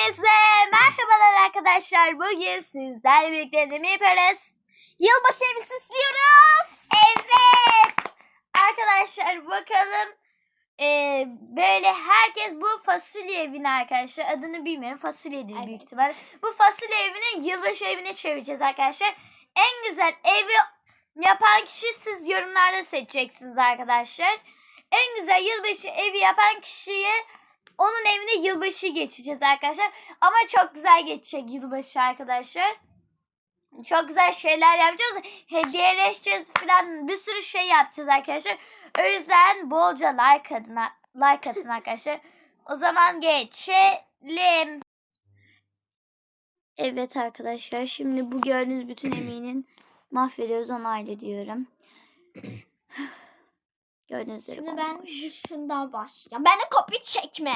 Hepinize merhabalar arkadaşlar. Bugün sizlerle birlikte ne yaparız? Yılbaşı evi süslüyoruz. Evet. Arkadaşlar bakalım. Ee, böyle herkes bu fasulye evini arkadaşlar adını bilmiyorum fasulyedir büyük Evet. ihtimal. Bu fasulye evini yılbaşı evine çevireceğiz arkadaşlar. En güzel evi yapan kişi siz yorumlarda seçeceksiniz arkadaşlar. En güzel yılbaşı evi yapan kişiye onun evine yılbaşı geçeceğiz arkadaşlar. Ama çok güzel geçecek yılbaşı arkadaşlar. Çok güzel şeyler yapacağız. Hediyeleşeceğiz falan bir sürü şey yapacağız arkadaşlar. O yüzden bolca like atın, like atın arkadaşlar. O zaman geçelim. Evet arkadaşlar şimdi bu gördüğünüz bütün emeğinin mahvediyoruz onu hallediyorum. Gördüğünüz üzere Şimdi ben bomboş. dışından başlayacağım. Bana kopya çekme.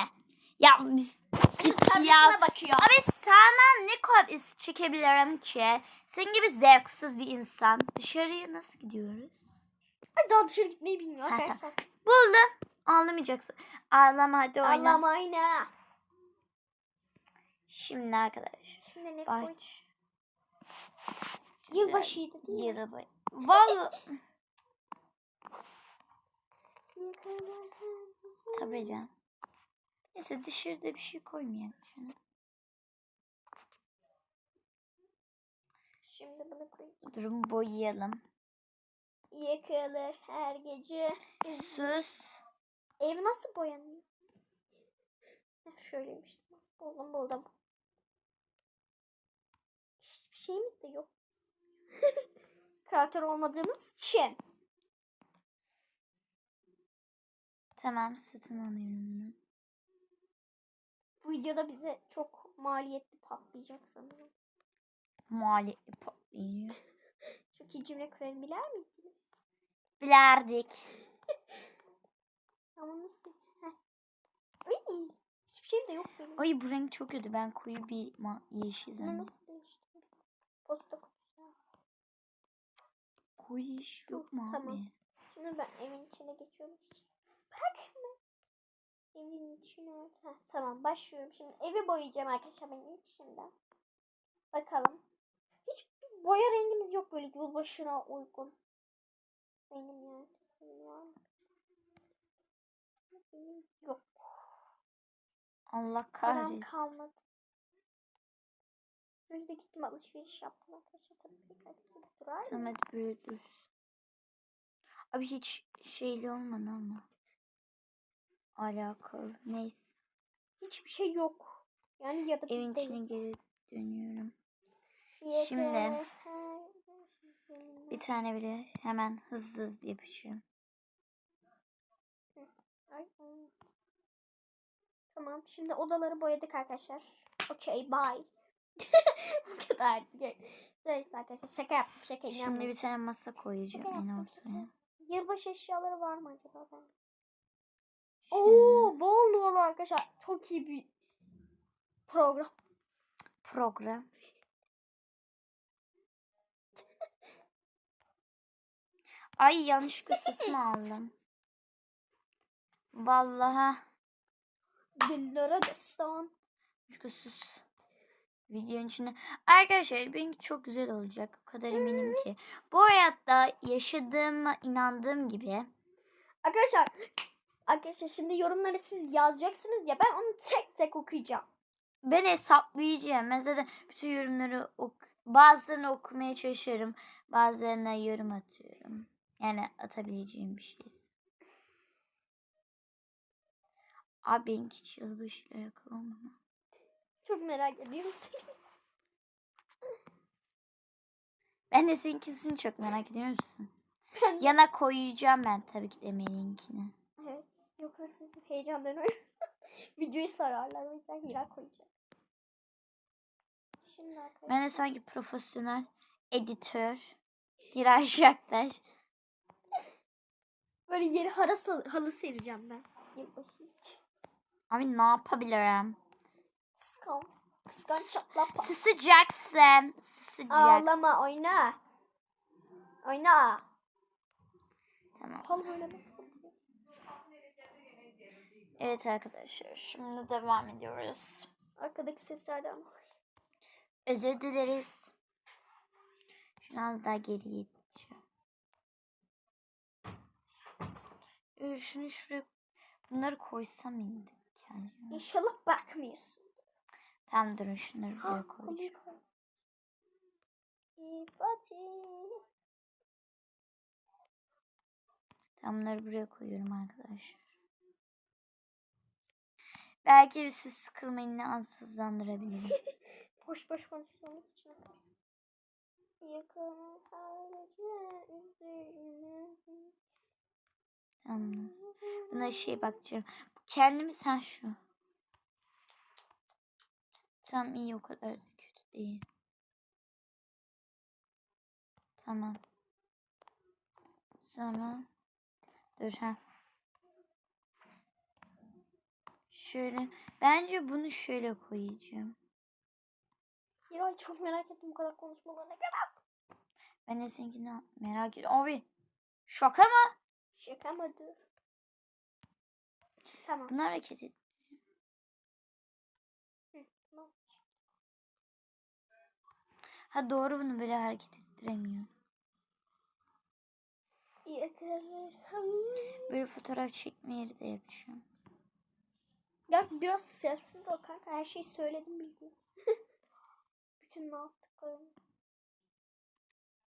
Ya biz git ya. Bakıyor. Abi sana ne kopyası çekebilirim ki? Senin gibi zevksiz bir insan. Dışarıya nasıl gidiyoruz? Ay, Daha dışarı gitmeyi bilmiyor Ha, arkadaşlar. Buldum. Ağlamayacaksın. Ağlama hadi oyna. Allah'ım ayna. Şimdi arkadaşlar. Şimdi ne koy? Baş. Yılbaşıydı değil mi? Yılbaşı. Vallahi tabii canım. Neyse dışarıda bir şey koymayalım canım. Şimdi bunu koy. Durum boyayalım. Yıkılır her gece. Sus. Ev nasıl boyanıyor? Şöyleymiş. Buldum buldum. Hiçbir şeyimiz de yok. Kreatör olmadığımız için. Tamam satın alıyorum bunu. Bu videoda bize çok maliyetli patlayacak sanırım. Maliyetli patlayıyor. Çok iyi cümle kurabilir miydiniz? Bilerdik. Ama nasıl? Ay, hiçbir şeyim de yok benim. Ay bu renk çok kötü. Ben koyu bir yeşil zannediyorum. nasıl değiştireyim? Posta kutusu. Koyu yeşil yok mu Tamam. abi? Şimdi ben evin içine geçiyorum. Bak hemen. Evin içine. Heh, tamam başlıyorum şimdi. Evi boyayacağım arkadaşlar ben ilk şimdiden. Bakalım. Hiç boya rengimiz yok böyle yılbaşına uygun. Benim yani. Benim yok. Allah Param kahretsin. kalmadı. Önce de gittim alışveriş yaptım arkadaşlar. Tabii birkaç saat durar böyle dursun. Abi hiç şeyli olmadı ama. Alakalı. Neyse. Hiçbir şey yok. Yani ya da Evin içine geri dönüyorum. Yeter Şimdi Bir tane bile hemen hızlı hızlı yapışıyorum. Tamam. Şimdi odaları boyadık arkadaşlar. Okey bye. Bu kadar. Neyse arkadaşlar şaka yaptım. Şaka Şimdi inanmayın. bir tane masa koyacağım en ortaya. Yılbaşı eşyaları var mı acaba ben? Oo bol bol arkadaşlar. Çok iyi bir program. Program. Ay yanlışlıkla sesimi aldım. Vallahi. Dillere destan. Yanlışlıkla sus. Videonun içinde. Arkadaşlar benimki çok güzel olacak. O kadar eminim ki. Bu hayatta yaşadığıma inandığım gibi. Arkadaşlar Arkadaşlar şimdi yorumları siz yazacaksınız ya ben onu tek tek okuyacağım. Ben hesaplayacağım. Ben zaten bütün yorumları ok bazılarını okumaya çalışıyorum. Bazılarına yorum atıyorum. Yani atabileceğim bir şey. Abi benimki hiç yılbaşıyla olmadı. Çok merak ediyorum seni. Ben de seninkisini çok merak ediyor musun? Ben- Yana koyacağım ben tabii ki de Melih'inkini. Yoksa siz heyecandan videoyu sararlar. O yüzden hira koyacağım. Şimdi arkadaşlar. Ben de sanki profesyonel editör. Hiray Şaktaş. Böyle yeni halı, halı sereceğim ben. Yılbaşı için. Abi ne yapabilirim? Kıskan. Kıskan çatlak. Sısacaksın. Sısacaksın. Ağlama oyna. Oyna. Tamam. Halı böyle nasıl? Evet arkadaşlar şimdi devam ediyoruz. Arkadaki seslerden. Özür dileriz. Şunu az daha geriye iteceğim. Ee, şunu şuraya bunları koysam indim kendime. İnşallah bakmıyorsun. Tamam durun şunları buraya koyacağım. bunları buraya koyuyorum arkadaşlar. Belki siz sıkılmayın hızlandırabilirim. Boş boş konuştuğumuz için. Yakın tamam. Buna şey bakacağım. Bu kendimi sen şu. Tamam iyi o kadar da kötü değil. Tamam. Sonra dur ha. Şöyle bence bunu şöyle koyacağım. Miray çok merak ettim bu kadar konuşmalarına göre. Ben de seninkini merak ediyorum. Abi şaka mı? Şaka mıdır? Tamam. Bunu hareket et. tamam. Ha doğru bunu böyle hareket ettiremiyor. Böyle fotoğraf çekme yeri de yapacağım. Ya biraz sessiz ol kanka. Her şeyi söyledim bildiğin. Bütün ne yaptıklarını.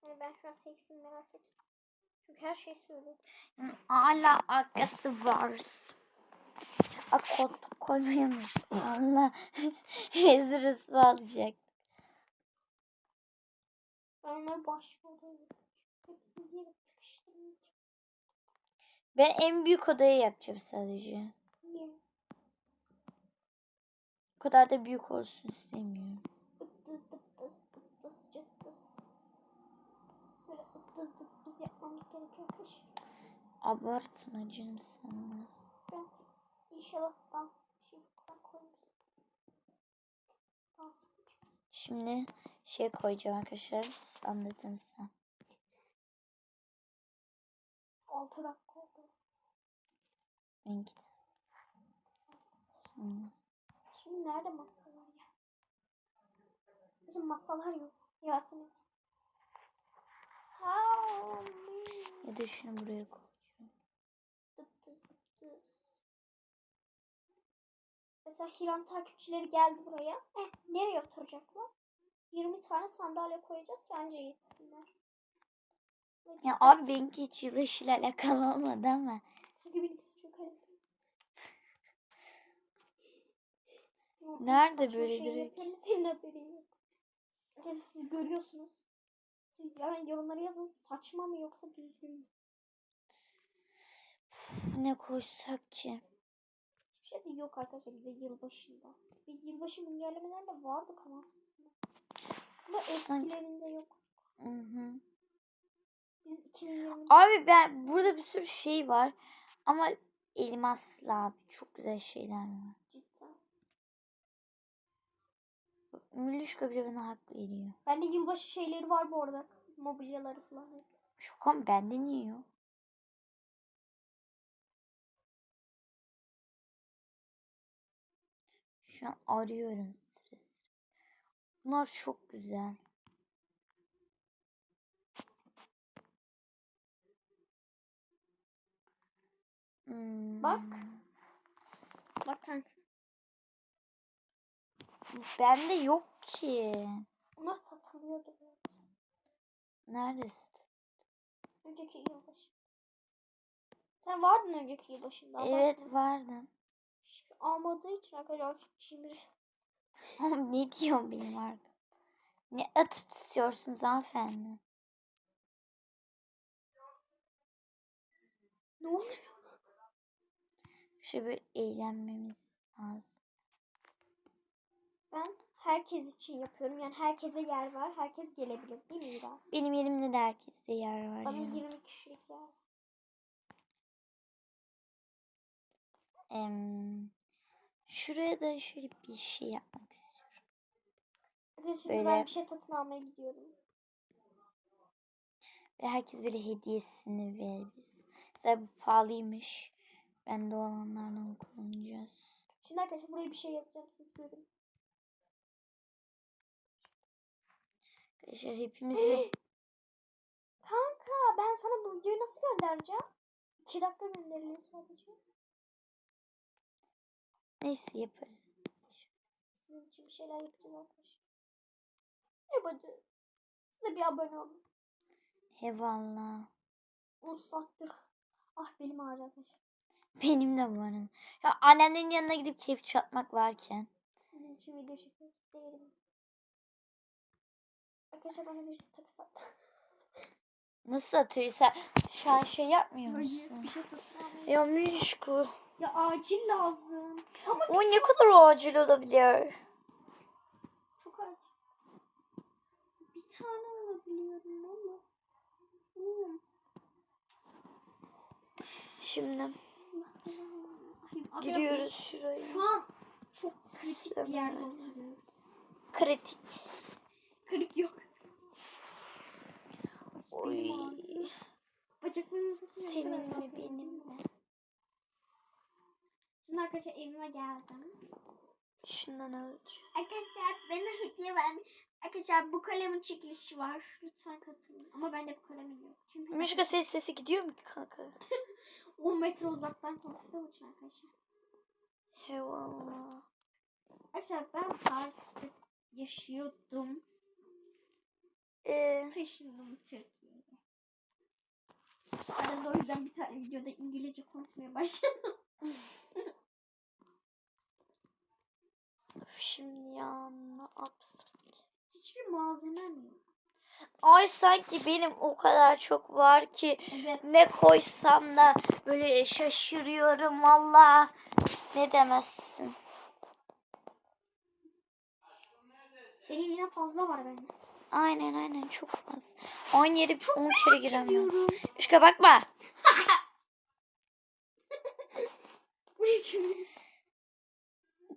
Yani ben şu an seksini merak ettim. Çünkü her şeyi söyledim. Yani hala arkası var. A koltuk koymayı unuttum. Allah rezil alacak. Ben onları başvuruyorum. Hepsini yere. Ben en büyük odayı yapacağım sadece. Niye? O kadar da büyük olsun istemiyorum. Abartma canım sana. Ben inşallah dans bir şey. Dans. Şimdi şey koyacağım arkadaşlar. Anladın sen. 6 dakika oldu. Benimki de. Şimdi. Nerede masalar ya? Bizim masalar yok. Yardım et. Ya da şunu buraya koyacağım. Mesela Hiram takipçileri geldi buraya. Eh, nereye oturacaklar? 20 tane sandalye koyacağız ki anca yetsinler. Ya abi benimki hiç yılışıyla alakalı olmadı ama. Çünkü benimkisi çok önemli. Yok, biz Nerede saçma böyle şey direkt? yapıyoruz, Senin haberin yok. Arkadaşlar siz görüyorsunuz. Siz yani yorumlara yazın saçma mı yoksa düzgün mü? Ne koysak ki? Hiçbir şey de yok arkadaşlar bize yılbaşında. Biz yılbaşı güncellemelerinde vardık ama aslında. Ama eskilerinde yok. Hı hı. Biz 2020 Abi ben burada bir sürü şey var ama elmaslı abi çok güzel şeyler var. Bak, Mülüşka bile bana hak veriyor. Bende yılbaşı şeyleri var bu arada. Mobilyaları falan. Şok ama bende niye yok? Şu an arıyorum sıra. Bunlar çok güzel. Hmm. Bak. Bak kanka. Bende yok ki. Bunlar satılıyordu. Neredesin? Önceki yılbaşı. Sen vardın önceki yılbaşında. Evet abartma. vardım. Hiç almadığı için arkadaşlar şimdi ne diyorsun benim arkam? Ne atıp tutuyorsunuz hanımefendi? ne oluyor? Şöyle böyle eğlenmemiz lazım. Ben herkes için yapıyorum. Yani herkese yer var. Herkes gelebilir değil mi İra? Benim yerimde de herkeste yer var. Bana canım. 20 kişilik yer. Em, şuraya da şöyle bir şey yapmak istiyorum. Arkadaşlar Böyle- ben bir şey satın almaya gidiyorum. Ve herkes böyle hediyesini verir. Mesela bu pahalıymış. Ben de olanlardan kullanacağız. Şimdi arkadaşlar buraya bir şey yazacağım siz görün. Arkadaşlar hepimizi Kanka ben sana bu videoyu nasıl göndereceğim? 2 dakika gönderilir sadece. neyse yaparız. Sizin için bir şeyler yapacağız arkadaşlar. Yapacağız. Siz de bir abone olun. Eyvallah. 10 saattir. Ah benim ağrı arkadaşlar. Benim de arada. Ya annemlerin yanına gidip keyif çatmak varken. Sizin için video çekiyoruz. Değerim. Arkadaşlar bana birisi takas attı. Nasıl atıyor? Sen şu an şey yapmıyor Hayır musun? bir şey satın. Ya Mişko. Ya acil lazım. Ama O ne kadar acil olabilir? çok acil. Bir tane alabiliyorum ama. Şimdi Ay, abi, giriyoruz şuraya. Şu an çok kritik bir yerde oturuyorum. Kritik. Kırık yok. Oy. Bacaklarımı satın Senin mi benim mi? Şimdi arkadaşlar evime geldim. Şundan alacağım. Arkadaşlar bana hediye vermiş. Arkadaşlar bu kalemin çekilişi var. Lütfen katılın. Ama bende bu kalemin yok. Çünkü Mişko ses sesi gidiyor mu ki kanka? 10 metre uzaktan konuştuğum için arkadaşlar. Eyvallah. Arkadaşlar ben Paris'te yaşıyordum. Ee, Taşındım Türkiye'ye. Arada o yüzden bir tane videoda İngilizce konuşmaya başladım. şimdi ya ne yapsak? Hiçbir malzemem yok. Ay sanki benim o kadar çok var ki Evet. ne koysam da böyle şaşırıyorum valla. Ne demezsin. Senin yine fazla var bende. Aynen aynen çok fazla. Aynı yere 10 kere giremem. Diyorum. Üçka bakma.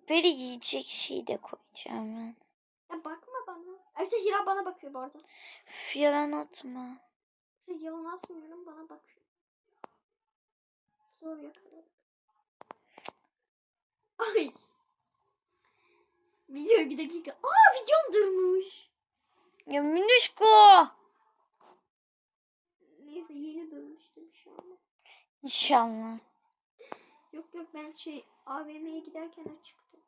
Böyle yiyecek şey de koyacağım ben. Ya bakma bana. Arkadaşlar Hira bana bakıyor bu arada. Üf, yalan atma. Arkadaşlar yalan asmıyorum bana bakıyor. Zor yakaladık. Ay. Video bir dakika. Aa videom durmuş. Ya minişko. Neyse yeni durmuştu bir şey olmaz. İnşallah. Yok yok ben şey AVM'ye giderken açıktı.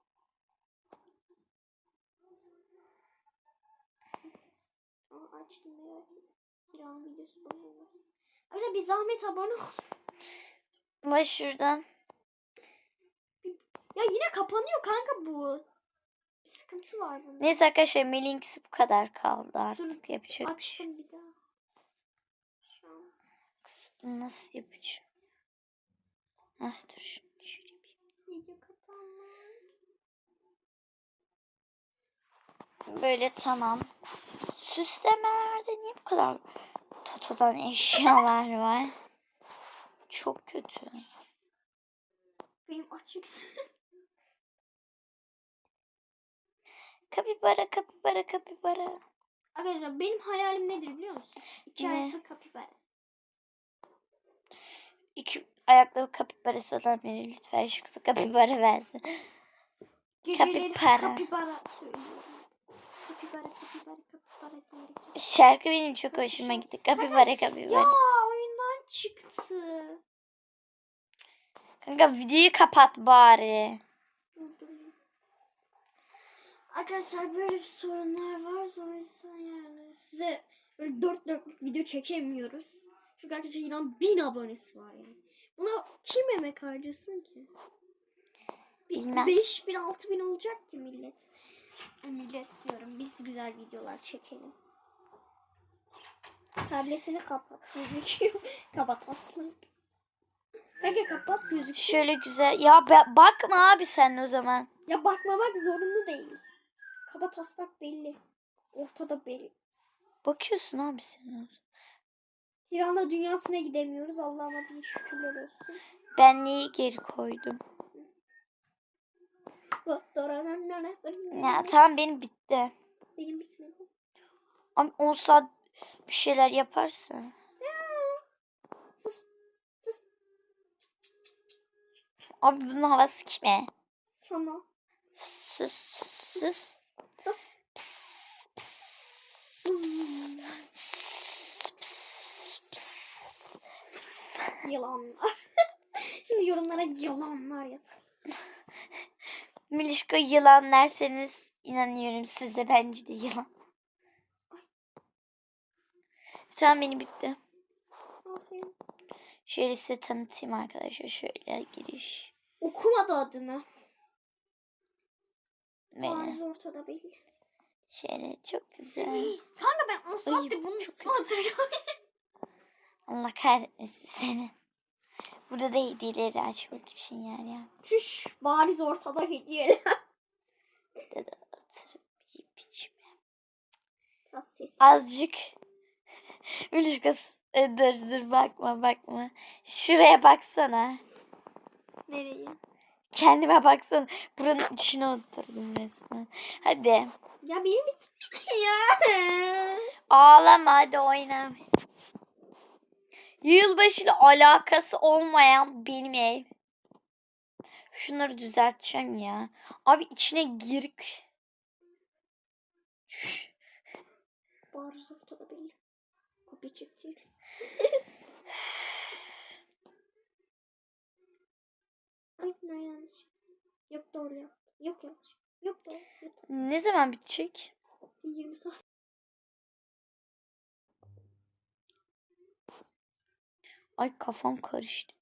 Aa, açtım merak ettim. Kiranın videosu bozulmasın. Arkadaşlar bir zahmet abone ol. Bak şuradan. Ya yine kapanıyor kanka bu. Bir sıkıntı var bunda. Neyse arkadaşlar Melink'si bu kadar kaldı artık. Yapacak bir şey. Bir daha. Şu an. Nasıl yapacağım? Ah dur şunu şöyle bir. Video kapanmış. Böyle tamam. Süslemelerde niye bu kadar Toto'dan eşyalar var? Çok kötü. Benim açık Kapibara kapibara kapibara. Arkadaşlar benim hayalim nedir biliyor musun? İki Ne? ayaklı kapibara. İki ayaklı kapibarası olan biri lütfen şu kısa kapibara versin. Geceleri Kapibara. kapibara söylüyorum. Kapibara kapibara kapibara diyorum. Şarkı benim çok hoşuma gitti. Kapibara Ya kapibara. oyundan çıktı. Kanka videoyu kapat bari. Arkadaşlar böyle bir sorunlar var. O yüzden yani size böyle dört dörtlük video çekemiyoruz. Çünkü arkadaşlar inan bin abonesi var yani. Buna kim emek harcasın ki? Bilmem. 5 bin 6 bin olacak ki millet. Millet diyorum biz güzel videolar çekelim. Tabletini kapat gözüküyor. kapat aslında. Peki kapat gözüküyor. Şöyle güzel. Ya bakma abi sen o zaman. Ya bakmamak zorunlu değil. Kaba taslak belli. Ortada belli. Bakıyorsun abi sen. Tirana dünyasına gidemiyoruz. Allah'ıma bir şükürler olsun. Ben neyi geri koydum? Ya tamam benim bitti. Benim bitmedi. Ama 10 saat bir şeyler yaparsın. Sus. Sus. Abi bunun havası kime? Sana. Sus sus. Sus. Sus. Yılanlar. Şimdi yorumlara yılanlar yazın. Milişko yılan derseniz inanıyorum size bence de yılan. Tamam beni bitti. Aferin. Şöyle size tanıtayım arkadaşlar. Şöyle giriş. Okumadı adını. Böyle. Ortada belli. Şöyle çok güzel. Kanka ben 10 saattir bunun hatırlıyorum. Allah kahretmesin seni. Burada da hediyeleri açmak için yer ya. Şuş bariz ortada hediyeler. Burada da oturup yiyip içme. Biraz ses. Azıcık. Milişko e, dur dur bakma bakma. Şuraya baksana. Nereye? Kendime baksana. Buranın içine oturdum resmen. Hadi. Ya benim bitmedi ya. Ağlama hadi oyna. Yılbaşıyla alakası olmayan benim ev. Şunları düzelteceğim ya. Abi içine girik. Şş, Bariz ortada belli. Kopya Ay ne yanlış. Yok doğru yaptım. Yok yanlış. Yok doğru. Yok. Ne zaman bitecek? Bir 20 saat. Ay kafam karıştı.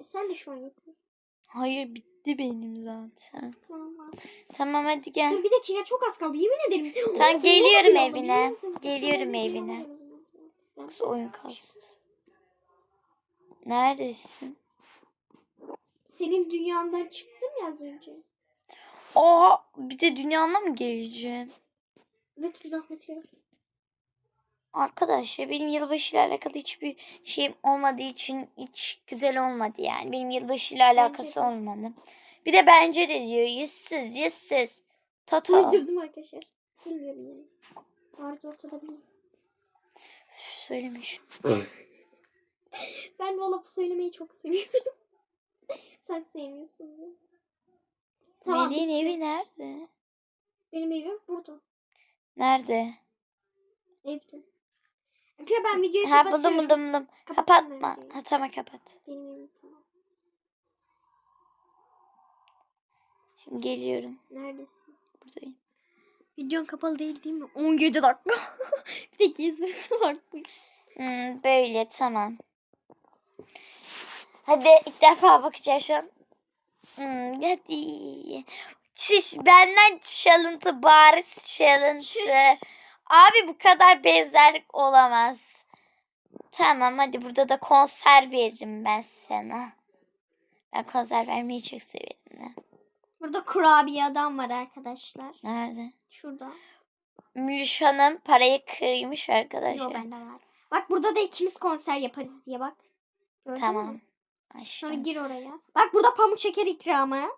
E sen de şu an yapıyorsun. Hayır bitti benim zaten. Tamam. Tamam hadi gel. Bir dakika çok az kaldı yemin ederim. Tamam, Of, geliyorum evine. biliyor musun? Geliyorum şey evine. Yoksa oyun kastı. Neredesin? Senin dünyandan çıktım ya az önce. Aa bir de dünyana mı geleceğim? Lütfü zahmet ver. Arkadaşlar benim yılbaşıyla alakalı hiçbir şeyim olmadığı için hiç güzel olmadı yani. Benim yılbaşıyla alakası de. olmadı. Bir de bence de diyor yüzsüz yüzsüz. Tata. Uydurdum arkadaşlar. Bilmiyorum yani. Bariz ortada bilmiyorum. Üf, Söylemiş. Ben bu lafı söylemeyi çok seviyorum. Sen sevmiyorsun diye. Melih'in bitti. evi nerede? Benim evim burada. Nerede? Evde. Arkadaşlar ben videoyu Ha kapatıyorum. buldum buldum buldum. Kapatma. videoyu. Ha tamam kapat. Benim evim tamam. Şimdi geliyorum. Neredesin? Buradayım. Videon kapalı değil değil mi? 17 dakika. bir de gezmesi varmış. Hmm, böyle tamam. Hadi ilk defa bakacağım şu an. Hmm, hadi. Çiş benden çalıntı bariz çalıntı. Abi bu kadar benzerlik olamaz. Tamam hadi burada da konser veririm ben sana. Ben konser vermeyi çok severim. de. Burada kurabiye adam var arkadaşlar. Nerede? Şurada. Mülüş Hanım parayı kırmış Yok arkadaşlar. bende var. Bak burada da ikimiz konser yaparız diye bak. Gördün Tamam. Mü? Sonra gir oraya. Bak burada pamuk şeker ikramı.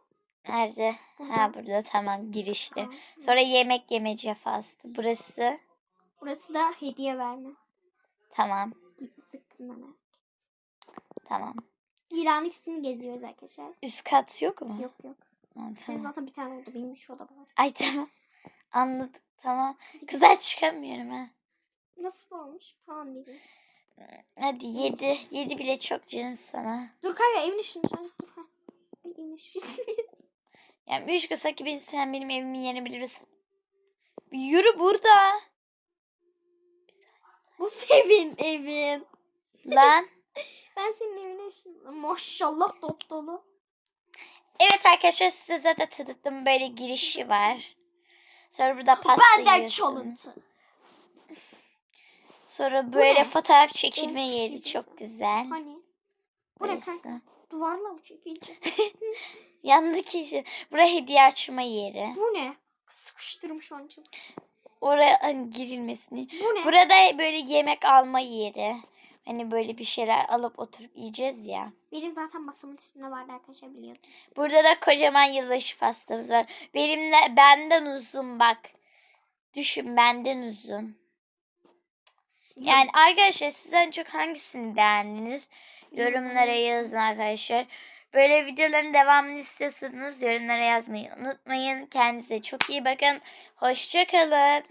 Nerede? Burada. Ha burada tamam girişli. Tamam. Sonra yemek yemeci faslı. Burası Burası da hediye verme. tamam. Sıkkınlar. Tamam. İran ikisini geziyoruz arkadaşlar. Üst kat yok mu? Yok yok. Ha, tamam. zaten bir tane oldu. Benim şu oda var. Ay tamam. Anladık. Tamam. Kızlar çıkamıyorum ha. Nasıl olmuş falan dedi. Hadi yedi. Yedi bile çok canım sana. Dur kanka evin işini sen. Dur ha. Evin işini. Yani Müşka Saki ben sen benim evimin yerini bilirsin. Yürü burada. Bu senin evin. Lan. Ben senin evine işin. Maşallah dop dolu. Evet arkadaşlar size zaten tanıttım. Böyle girişi var. Sonra burada pasta Benden yiyorsun. çalıntı. Sonra böyle ne? fotoğraf çekilme Renk yeri çok güzel. Hani? Bu ne kanka? Duvarla mı çekici? Yandaki işte. Buraya hediye açma yeri. Bu ne? Sıkıştırmış onun için. Oraya hani girilmesini. Bu ne? Burada böyle yemek alma yeri. Hani böyle bir şeyler alıp oturup yiyeceğiz ya. Benim zaten masamın üstünde vardı arkadaşlar biliyordum. Burada da kocaman yılbaşı pastamız var. Benimle benden uzun bak. Düşün benden uzun. Yani arkadaşlar siz en çok hangisini beğendiniz? Yorumlara yazın arkadaşlar. Böyle videoların devamını istiyorsanız yorumlara yazmayı unutmayın. Kendinize çok iyi bakın. Hoşçakalın.